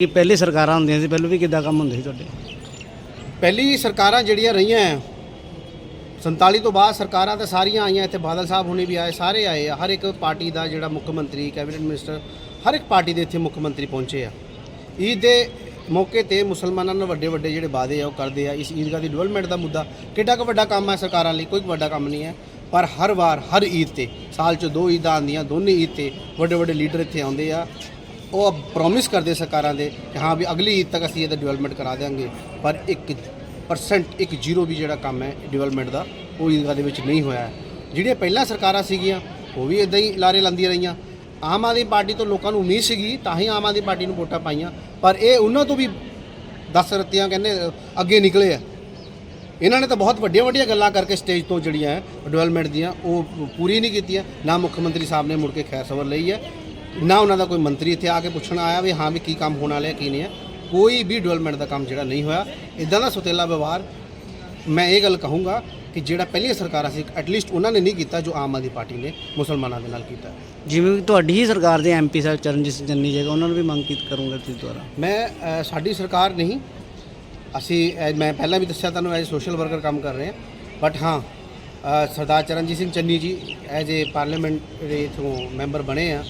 ਕਿ ਪਹਿਲੇ ਸਰਕਾਰਾਂ ਹੁੰਦੀਆਂ ਸੀ, ਪਹਿਲਾਂ ਵੀ ਕਿੱਦਾਂ ਕੰਮ ਹੁੰਦੇ ਸੀ ਤੁਹਾਡੇ? ਪਹਿਲੀ ਸਰਕਾਰਾਂ ਜਿਹੜੀਆਂ ਰਹੀਆਂ ਹੈ 47 ਤੋਂ ਬਾਅਦ ਸਰਕਾਰਾਂ ਤਾਂ ਸਾਰੀਆਂ ਆਈਆਂ, ਇੱਥੇ ਬਾਦਲ ਸਾਹਿਬ ਹੁਣੇ ਵੀ ਆਏ, ਸਾਰੇ ਆਏ ਆ। ਹਰ ਇੱਕ ਪਾਰਟੀ ਦਾ ਜਿਹੜਾ ਮੁੱਖ ਮੰਤਰੀ, ਕੈਬਨਿਟ ਮਿਨਿਸਟਰ, ਹਰ ਇੱਕ ਪਾਰਟੀ ਦੇ ਇੱਥੇ ਮੁੱਖ ਮੰਤਰੀ ਪਹੁੰਚੇ ਆ। ਈਦ ਦੇ ਮੌਕੇ ਤੇ ਮੁਸਲਮਾਨਾਂ ਨਾਲ ਵੱਡੇ ਵੱਡੇ ਜਿਹੜੇ ਵਾਅਦੇ ਆ, ਉਹ ਕਰਦੇ ਆ। ਇਸ ਈਦਗਾਹ ਦੀ ਡਿਵੈਲਪਮੈਂਟ ਦਾ ਮੁੱਦਾ, ਕਿੱਡਾ ਕੁ ਵੱਡਾ ਕੰਮ ਹੈ ਸਰਕਾਰਾਂ ਲਈ, ਕੋਈ ਵੱਡਾ ਕੰਮ ਨਹੀਂ ਹੈ। ਪਰ ਹਰ ਵਾਰ, ਹਰ ਈਦ ਤੇ, ਸਾਲ 'ਚ ਦੋ ਈਦਾਂ ਆਉਂਦੀਆਂ, ਦੋਨੇ ਈਦ ਤੇ ਵੱਡੇ ਵੱਡੇ ਲੀਡਰ ਇੱਥੇ ਆਉਂਦੇ ਆ। ਉਹ ਪ੍ਰੋਮਿਸ ਕਰਦੇ ਸਰਕਾਰਾਂ ਦੇ ਕਿ ਹਾਂ ਵੀ ਅਗਲੀ ਈਦ ਤੱਕ ਅਸੀਂ ਇਹਦਾ ਡਿਵੈਲਪਮੈਂਟ ਕਰਾ ਦਿਆਂਗੇ। ਪਰ 1% ਇੱਕ ਜ਼ੀਰੋ ਵੀ ਜਿਹੜਾ ਕੰਮ ਹੈ ਡਿਵੈਲਪਮੈਂਟ ਦਾ, ਉਹ ਈਦਗਾਹ ਦੇ ਵਿੱਚ ਨਹੀਂ ਹੋਇਆ ਜਿਹੜੀਆਂ ਪਹਿਲਾਂ ਸਰਕਾਰਾਂ ਸੀਗੀਆਂ, ਉਹ ਵੀ ਇਦਾਂ ਹੀ ਲਾਰੇ ਲਾਉਂਦੀਆਂ ਰਹੀਆਂ। ਆਮ ਆਦਮੀ ਪਾਰਟੀ ਤੋਂ ਲੋਕਾਂ ਨੂੰ ਉਮੀਦ ਸੀਗੀ, ਤਾਂ ਹੀ ਆਮ ਆਦਮੀ ਪਾਰਟੀ ਨੂੰ ਵੋਟਾਂ ਪਾਈਆਂ। ਪਰ ਇਹ ਉਹਨਾਂ ਤੋਂ ਵੀ 10 ਰੱਤੀਆਂ ਕਹਿੰਦੇ ਅੱਗੇ ਨਿਕਲੇ ਆ। ਇਹਨਾਂ ਨੇ ਤਾਂ ਬਹੁਤ ਵੱਡੀਆਂ ਵੱਡੀਆਂ ਗੱਲਾਂ ਕਰਕੇ ਸਟੇਜ ਤੋਂ ਜਿਹੜੀਆਂ ਹੈ ਡਿਵੈਲਪਮੈਂਟ ਦੀਆਂ, ਉਹ ਪੂਰੀ ਨਹੀਂ ਕੀਤੀਆਂ। ਨਾ ਮੁੱਖ ਮੰਤਰੀ ਸਾਹਿਬ ਨੇ ਮੁੜ ਕੇ ਖੈਰ ਸਬਰ ਲਈ ਹੈ। ਨਾ ਉਹਨਾਂ ਦਾ ਕੋਈ ਮੰਤਰੀ ਇੱਥੇ ਆ ਕੇ ਪੁੱਛਣ ਆਇਆ ਵੀ ਹਾਂ ਵੀ ਕੀ ਕੰਮ ਹੋਣ ਵਾਲਿਆ ਕੀ ਨਹੀਂ ਹੈ। ਕੋਈ ਵੀ ਡਿਵੈਲਪਮੈਂਟ ਦਾ ਕੰਮ ਜਿਹੜਾ ਨਹੀਂ ਹੋਇਆ। ਇਦਾਂ ਦਾ ਸੁਤੇਲਾ ਵਿਵਹਾਰ ਮੈਂ ਇਹ ਗੱਲ ਕਹੂੰਗਾ ਕਿ ਜਿਹੜਾ ਪਹਿਲੀਆਂ ਸਰਕਾਰਾਂ ਸੀ ਐਟਲੀਸਟ ਉਹਨਾਂ ਨੇ ਨਹੀਂ ਕੀਤਾ ਜੋ ਆਮ ਆਦਮੀ ਪਾਰਟੀ ਨੇ ਮੁਸਲਮਾਨਾਂ ਦੇ ਨਾਲ ਕੀਤਾ। ਜਿਵੇਂ ਕਿ ਤੁਹਾਡੀ ਹੀ ਸਰਕਾਰ ਦੇ ਐਮਪੀ ਸਾਹਿਬ ਚਰਨਜੀਤ ਸਿੰਘ ਚੰਨੀ ਜਗ੍ਹਾ ਉਹਨਾਂ ਨੂੰ ਵੀ ਮੰਗ ਕੀਤੀ ਕਰੂੰਗਾ ਤੁਸੀਂ ਦੁਆਰਾ? ਮੈਂ ਸਾਡੀ ਸਰਕਾਰ ਨਹੀਂ। ਅਸੀਂ ਮੈਂ ਪਹਿਲਾਂ ਵੀ ਦੱਸਿਆ ਤੁਹਾਨੂੰ ਐਜ਼ ਸੋਸ਼ਲ ਵਰਕਰ ਕੰਮ ਕਰ ਰਹੇ। ਹਾਂ ਬਟ ਹਾਂ ਸਰਦਾਰ ਚਰਨਜੀਤ ਸਿੰਘ ਚੰਨੀ ਜੀ ਐਜ਼ ਏ ਪਾਰਲੀਮੈਂਟ ਦੇ ਇਥੋਂ ਮੈਂਬਰ ਬਣੇ ਆ।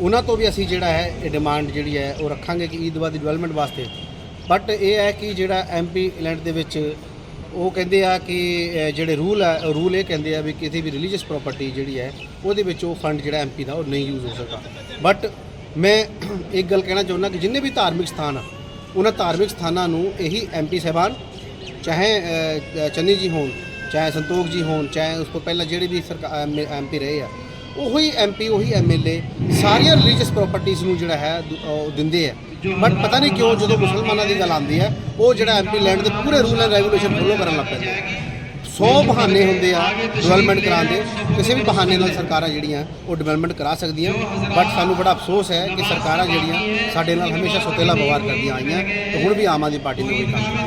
ਉਹਨਾਂ ਤੋਂ ਵੀ ਅਸੀਂ ਜਿਹੜਾ ਹੈ, ਇਹ ਡਿਮਾਂਡ ਜਿਹੜੀ ਹੈ, ਉਹ ਰੱਖਾਂਗੇ ਕਿ ਈਦਵਾ ਦੀ ਡਿਵੈਲਪਮੈਂਟ ਵਾਸਤੇ। ਬਟ ਇਹ ਹੈ ਕਿ ਜਿਹੜਾ ਐਮਪੀ ਲੈਂਡ ਦੇ ਵਿੱਚ ਉਹ ਕਹਿੰਦੇ ਆ ਕਿ ਜਿਹੜੇ ਰੂਲ ਆ ਰੂਲ ਇਹ ਕਹਿੰਦੇ ਆ ਵੀ ਕਿਸੇ ਵੀ ਰਿਲੀਜੀਅਸ ਪ੍ਰਾਪਰਟੀ ਜਿਹੜੀ ਹੈ, ਉਹਦੇ ਵਿੱਚ ਉਹ ਫੰਡ ਜਿਹੜਾ ਐਮਪੀ ਦਾ ਉਹ ਨਹੀਂ ਯੂਜ਼ ਹੋ ਸਕਦਾ। ਬਟ ਮੈਂ ਇੱਕ ਗੱਲ ਕਹਿਣਾ ਚਾਹੁੰਦਾ ਕਿ ਜਿੰਨੇ ਵੀ ਧਾਰਮਿਕ ਸਥਾਨ ਆ, ਉਹਨਾਂ ਧਾਰਮਿਕ ਸਥਾਨਾਂ ਨੂੰ ਇਹੀ ਐਮਪੀ ਸਾਹਿਬਾਨ, ਚਾਹੇ ਚੰਨੀ ਜੀ ਹੋਣ, ਚਾਹੇ ਸੰਤੋਖ ਜੀ ਹੋਣ, ਚਾਹੇ ਉਸ ਤੋਂ ਪਹਿਲਾਂ ਜਿਹੜੇ ਵੀ ਸਰਕਾਰ ਐਮਪੀ ਰਹੇ ਆ ਉਹੀ ਐਮਪੀ ਉਹੀ ਐਮਐਲਏ ਸਾਰੀਆਂ ਰਿਲੀਜੀਅਸ ਪ੍ਰਾਪਰਟੀਆਂ ਨੂੰ ਜਿਹੜਾ ਹੈ ਉਹ ਦਿੰਦੇ ਆ। ਬਟ ਪਤਾ ਨਹੀਂ ਕਿਉਂ ਜਦੋਂ ਮੁਸਲਮਾਨਾਂ ਦੀ ਗੱਲ ਆਉਂਦੀ ਹੈ, ਉਹ ਜਿਹੜਾ ਐਮਪੀ ਲੈਂਡ ਦੇ ਪੂਰੇ ਰੂਲ ਐਂਡ ਰੈਗੂਲੇਸ਼ਨ ਫੋਲੋ ਕਰਨ ਲੱਗ ਪੈਂਦੇ ਆ। 100 ਬਹਾਨੇ ਹੁੰਦੇ ਆ ਡਿਵੈਲਪਮੈਂਟ ਕਰਾਉਣ ਦੇ। ਕਿਸੇ ਵੀ ਬਹਾਨੇ ਨਾਲ ਸਰਕਾਰਾਂ ਜਿਹੜੀਆਂ, ਉਹ ਡਿਵੈਲਪਮੈਂਟ ਕਰਾ ਸਕਦੀਆਂ। ਬਟ ਸਾਨੂੰ ਬੜਾ ਅਫਸੋਸ ਹੈ ਕਿ ਸਰਕਾਰਾਂ ਜਿਹੜੀਆਂ ਸਾਡੇ ਨਾਲ ਹਮੇਸ਼ਾ ਸੁਤੇਲਾ ਵਿਵਹਾਰ ਕਰਦੀਆਂ ਆਈਆਂ, ਤੇ ਹੁਣ ਵੀ ਆਮ ਆਦਮੀ ਪਾਰਟੀ ਨੇ ਕੋਈ ਕੰਮ